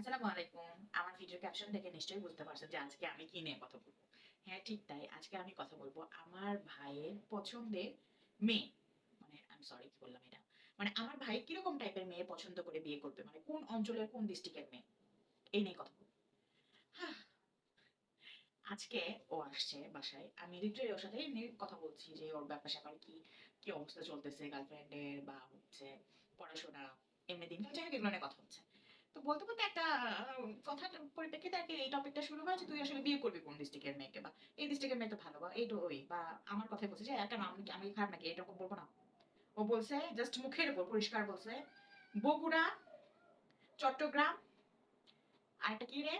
আসসালামু আলাইকুম। আমার ভিডিও ক্যাপশন দেখে নিশ্চয়ই বুঝতে পারছেন যে আজকে আমি কি নিয়ে কথা বলব। হ্যাঁ ঠিক তাই। আজকে আমি কথা বলব আমার ভাইয়ের পছন্দের মেয়ে। মানে আমি সরি কি বললাম এটা? মানে আমার ভাই কীরকম টাইপের মেয়ে পছন্দ করে বিয়ে করবে? মানে কোন অঞ্চলের, কোন ডিস্ট্রিক্টের মেয়ে? এই নিয়ে কথা বলব। আজকে ও আসছে বাসায়। আমি লিটারেলি ওর সাথে কথা বলছি যে ওর ব্যাপার স্যাপার কি কি অবস্থা চলতেছে গার্লফ্রেন্ডের বা হচ্ছে পড়াশোনা, এমনি দিন যাই হোক, এগুলো নিয়ে কথা হচ্ছে। তো বলতে বলতে একটা কথার পরিপ্রেক্ষিতে আর কি এই টপিকটা শুরু হয় যে তুই আসলে বিয়ে করবি কোন ডিস্ট্রিক্টের মেয়েকে বা এই ডিস্ট্রিক্টের মেয়ে তো ভালো বা এইটা ওই বা আমার কথাই বলছে যে একটা নাম আমি খারাপ নাকি এরকম বলব না। ও বলছে জাস্ট মুখের উপর পরিষ্কার বলছে, বগুড়া, চট্টগ্রাম, আরেকটা কি রে?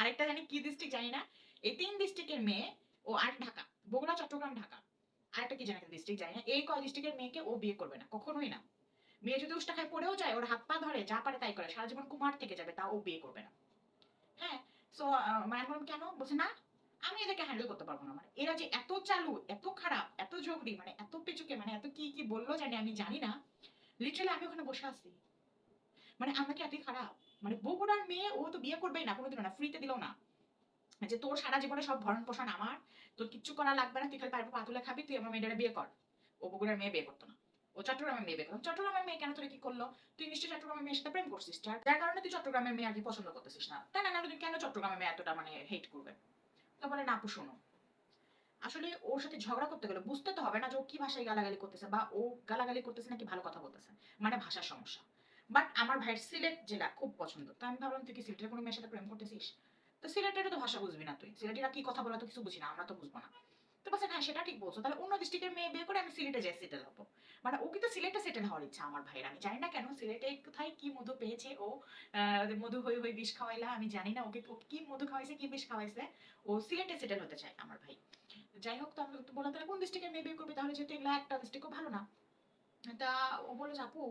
আরেকটা জানি কি ডিস্ট্রিক্ট জানি না। এই তিন ডিস্ট্রিক্টের মেয়ে ও আর ঢাকা, বগুড়া, চট্টগ্রাম, ঢাকা, আরেকটা কি জানি ডিস্ট্রিক্ট জানি না। এই কয় ডিস্ট্রিক্টের মেয়েকে ও বিয়ে করবে না, কখনোই না। মেয়ে যদি উষ্টা খায় পড়েও যায়, ওর হাত পা ধরে, যা পারে তাই করে, সারা জীবন কুমার থেকে যাবে, তাও বিয়ে করবে না। হ্যাঁ? সো আমি বললাম কেন? বলছে, না, আমি এদেরকে হ্যান্ডেল করতে পারব না মানে এরা যে এত চালু, এত খারাপ, এত ঝগড়ি মানে এত পেচুকে মানে এত কি কি বলল জানি আমি জানি না। লিটারালি আমি ওখানে বসে আছি। মানে আমরা কি এতই খারাপ? মানে বগুড়ার মেয়ে, ও তো বিয়ে করবেই না, কোনোদিনও না ফ্রিতে দিল না। যে তোর সারা জীবনে সব ভরণ পোষণ আমার, তোর কিচ্ছু করা লাগবে না, তুই খালি পারবে পাতুলে খাবি, তুই আমার মেয়েটারে বিয়ে কর। ও বগুড়ার মেয়ে বিয়ে করতো না। ও চট্টগ্রামের মেয়ে করতো চট্টগ্রামের মেয়ে কেন তোরে কি করল? তুই নিশ্চয়ই চট্টগ্রামের মেয়ের সাথে প্রেম করছিস যার কারণে তুই চট্টগ্রামের মেয়ে আর কি পছন্দ করতেছিস না। তাই না তুই কেন চট্টগ্রামের মেয়ে এতটা মানে হেট করবে? তো বলে, না শোনো। আসলে ওর সাথে ঝগড়া করতে গেলে বুঝতে তো হবে না যে ও কি ভাষায় গালাগালি করতেছে বা ও গালাগালি করতেছে নাকি ভালো কথা বলতেছে মানে ভাষার সমস্যা। বাট আমার ভাইয়ের সিলেট জেলা খুব পছন্দ। তো আমি ভাবলাম, তুই কি সিলেটের কোনো মেয়ের সাথে প্রেম করতেছিস? তো সিলেটের তো ভাষা বুঝবি না তুই। সিলেটিরা কি কথা বলা তো কিছু বুঝি না, আমরা তো বুঝব না। তো বলছেন হ্যাঁ সেটা ঠিক বলছো। তাহলে অন্য ডিস্ট্রিক্টের মেয়ে বিয়ে করে আমি সিলেটে যাই সেটেল হব মানে ও কিন্তু সিলেটে সেটেল হওয়ার ইচ্ছা আমার ভাইয়ের। আমি জানি না কেন সিলেটে কোথায় কি মধু পেয়েছে ও মধু হয়ে হয়ে বিষ খাওয়াইলা, আমি জানি না ওকে কি মধু খাওয়াইছে, কি বিষ খাওয়াইছে। ও সিলেটে সেটেল হতে চায় আমার ভাই। যাই হোক, তো আমি বললাম, তাহলে কোন ডিস্ট্রিক্টের মেয়ে বিয়ে করবে? তাহলে যেহেতু এগুলো একটা ডিস্ট্রিক্টও ভালো না। তা ও বলল, যে আপু,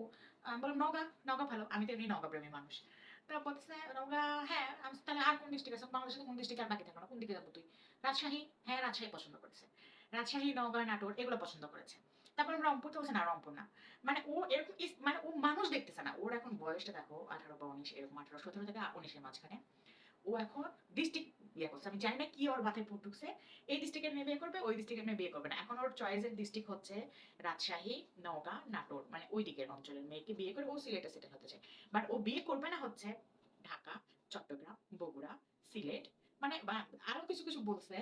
আমি বললাম নগা নগা ভালো। আমি তো এমনি নগা প্রেমী মানুষ। তা বলতেছে আমরা হ্যাঁ আমি তাহলে আর কোন ডিস্ট্রিক্ট আছে? বাংলাদেশে কোন ডিস্ট্রিক্ট আর বাকি থাকবে না, কোন দিকে যাব তুই? রাজশাহী হ্যাঁ রাজশাহী পছন্দ করেছে। রাজশাহী নগা নাটোর, এগুলো পছন্দ করেছে। তারপর রংপুর তো বলছে না, রংপুর না। মানে ও এরকম মানে ও মানুষ দেখতেছে না। ওর এখন বয়সটা দেখো, আঠারো বা উনিশ, এরকম আঠারো, সতেরো থেকে উনিশের মাঝখানে। ও এখন ডিস্ট্রিক্ট বিয়ে করছে। আমি জানি না কি ওর মাথায় ফুট ঢুকছে। এই ডিস্ট্রিক্টের মেয়ে বিয়ে করবে, ওই ডিস্ট্রিক্টের মেয়ে বিয়ে করবে না। এখন ওর চয়েসের ডিস্ট্রিক্ট হচ্ছে রাজশাহী, নওগাঁ, নাটোর মানে ওই দিকের অঞ্চলের মেয়েকে বিয়ে করে ও সিলেটে সেটেল হতে চায়। বাট ও বিয়ে করবে না হচ্ছে ঢাকা, চট্টগ্রাম, বগুড়া, সিলেট মানে আরও কিছু কিছু বলছে।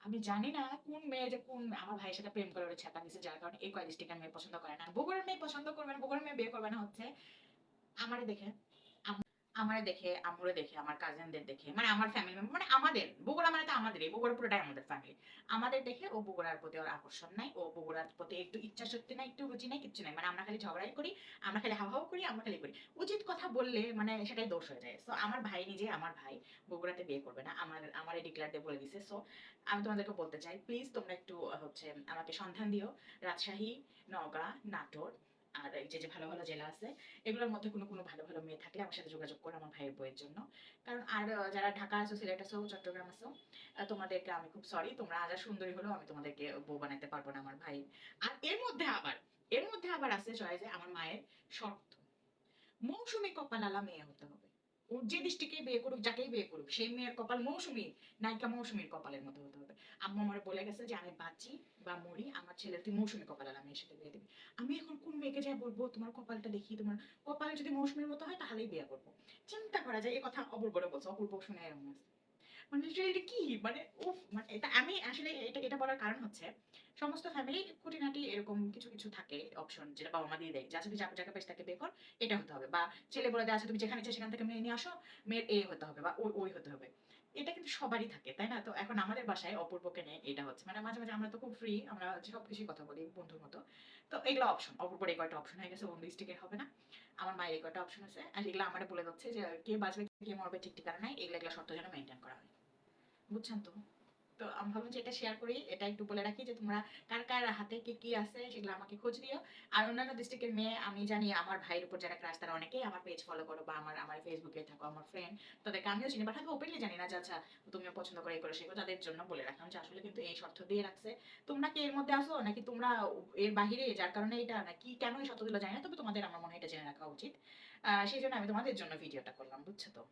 আমি জানি না কোন মেয়ে যে কোন আমার ভাইয়ের সাথে প্রেম করে ছাতা দিছে, যার কারণে এই কয় ডিস্ট্রিক্টের মেয়ে পছন্দ করে না। বগুড়ার মেয়ে পছন্দ করবে না, বগুড়ার মেয়ে বিয়ে করবে না হচ্ছে। আমারে দেখে আমারে দেখে আমরে দেখে, আমার কাজিনদের দেখে মানে আমার ফ্যামিলি মেম্বার মানে আমাদের, বগুড়া মানে তো আমাদের বগুড়া পুরোটাই আমাদের ফ্যামিলি আমাদের দেখে ও বগুড়ার প্রতি ওর আকর্ষণ নাই, ও বগুড়ার প্রতি একটু ইচ্ছা শক্তি নাই, একটু রুচি নাই, কিচ্ছু নাই মানে আমরা খালি ঝগড়াই করি, আমরা খালি হাওয়া করি, আমরা খালি করি। উচিত কথা বললে মানে সেটাই দোষ হয়ে যায়। সো আমার ভাই নিজে, আমার ভাই বগুড়াতে বিয়ে করবে না, আমার আমার এই ডিক্লার দিয়ে বলে দিছে। সো আমি তোমাদেরকে বলতে চাই প্লিজ তোমরা একটু হচ্ছে, আমাকে সন্ধান দিও। রাজশাহী, নওগাঁ, নাটোর এই যে যে ভালো ভালো জেলা আছে, এগুলোর মধ্যে কোনো কোনো ভালো ভালো মেয়ে থাকলে আমার সাথে যোগাযোগ করো আমার ভাইয়ের বইয়ের জন্য। কারণ আর যারা ঢাকা আছো, সিলেট আছো, চট্টগ্রাম আছো তোমাদেরকে আমি খুব সরি তোমরা আজ সুন্দরী হলেও আমি তোমাদেরকে বউ বানাতে পারব না আমার ভাই। আর এর মধ্যে আবার, এর মধ্যে আবার আছে চয়েসে আমার মায়ের শর্ত। মৌসুমী কপালালা মেয়ে হতে হবে। যে দৃষ্টিকে বিয়ে করুক, যাকেই বিয়ে করুক, সেই মেয়ের কপাল মৌসুমী, নায়িকা মৌসুমীর কপালের মতো হতে হবে। আম্মু আমার বলে গেছে যে, আমি বাঁচি বা মরি, আমার ছেলে, তুই মৌসুমী কপালালা মেয়ের সাথে বিয়ে দিবি। আমি এখন কোন মেয়েকে যাই বলব, তোমার কপালটা দেখি, তোমার কপাল যদি মৌসুমীর মতো হয়, তাহলেই বিয়ে করব। চিন্তা করা যায় এই কথা অপূর্বরে বলছে, অপূর্ব শুনে এরকম মানে এটা কি? মানে উফ মানে এটা আমি আসলে, এটা এটা বলার কারণ হচ্ছে সমস্ত ফ্যামিলি খুঁটিনাটি এরকম কিছু কিছু থাকে অপশন যেটা বাবা মা দিয়ে দেয়। যা তুমি যাকে যাকে পেশ তাকে বিয়ে কর, এটা হতে হবে। বা ছেলে বলে দেয় আচ্ছা তুমি যেখানে ইচ্ছে সেখান থেকে মেয়ে নিয়ে আসো, মেয়ের এ হতে হবে বা ওই ওই হতে হবে। এটা কিন্তু সবারই থাকে, তাই না? তো এখন আমাদের বাসায় অপূর্বকে নিয়ে এটা হচ্ছে। মানে মাঝে মাঝে আমরা তো খুব ফ্রি আমরা সব কিছুই কথা বলি বন্ধুর মতো। তো এগুলো অপশন অপূর্বর এই কয়টা অপশন হয়ে গেছে অন্য ডিস্ট্রিক্টের হবে না। আমার মায়ের এই কয়টা অপশন আছে, আর এগুলো আমার বলে যাচ্ছে যে, কে বাঁচবে, কে মরবে ঠিক ঠিকানা নাই, এগুলো এগুলো শর্ত যেন মেনটেন করা হয়। বুঝছেন তো? তো আমি ভাবলাম যে এটা শেয়ার করি, এটা একটু বলে রাখি যে তোমরা কার কার হাতে কি কি আছে সেগুলো আমাকে খোঁজ দিও আর অন্যান্য ডিস্ট্রিক্টের মেয়ে, আমি জানি আমার ভাইয়ের উপর যারা ক্রাশ তারা অনেকেই আমার পেজ ফলো করো বা আমার আমার ফেসবুকে থাকো, আমার ফ্রেন্ড তাদেরকে আমিও চিনি। বাট আমি ওপেনলি জানি না যে আচ্ছা তুমিও পছন্দ করে এই করে সেগুলো তাদের জন্য বলে রাখলাম যে আসলে কিন্তু এই শর্ত দিয়ে রাখছে। তোমরা কি এর মধ্যে আসো নাকি তোমরা এর বাহিরে? যার কারণে এটা নাকি কেন এই শর্তগুলো জানি না। তবে তোমাদের আমার মনে হয় এটা জেনে রাখা উচিত। সেই জন্য আমি তোমাদের জন্য ভিডিওটা করলাম, বুঝছ তো?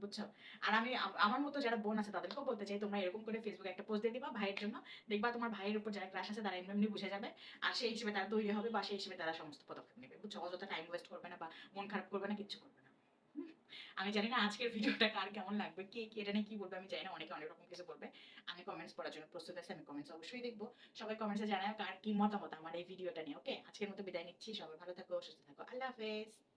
বুঝছ? আর আমি আম- আমার মতো যারা বোন আছে, তাদেরকেও বলতে চাই, তোমরা এরকম করে ফেসবুকে একটা পোস্ট দিয়ে দিবা ভাইয়ের জন্য। দেখবা তোমার ভাইয়ের উপর যারা ক্রাশ আছে, তারা এমনি বুঝে যাবে। আর সেই হিসেবে তারা তৈরি হবে বা সেই হিসেবে তারা সমস্ত পদক্ষেপ নেবে। বুঝছ? অযথা টাইম ওয়েস্ট করবে না বা মন খারাপ করবে না করবে না। আমি জানি না আজকের ভিডিওটা কার কেমন লাগবে, কে কি, এটা নিয়ে কি বলবে আমি জানি না, অনেকে অনেক রকম কিছু বলবে। আমি কমেন্টস পড়ার জন্য প্রস্তুত আছি, আমি কমেন্টস অবশ্যই দেখব। সবাই কমেন্টসে জানাও কার কি মতামত আমার এই ভিডিওটা নিয়ে ওকে আজকের মতো বিদায় নিচ্ছি, সবাই ভালো থাকো, সুস্থ থাকো, আল্লাহ হাফেজ।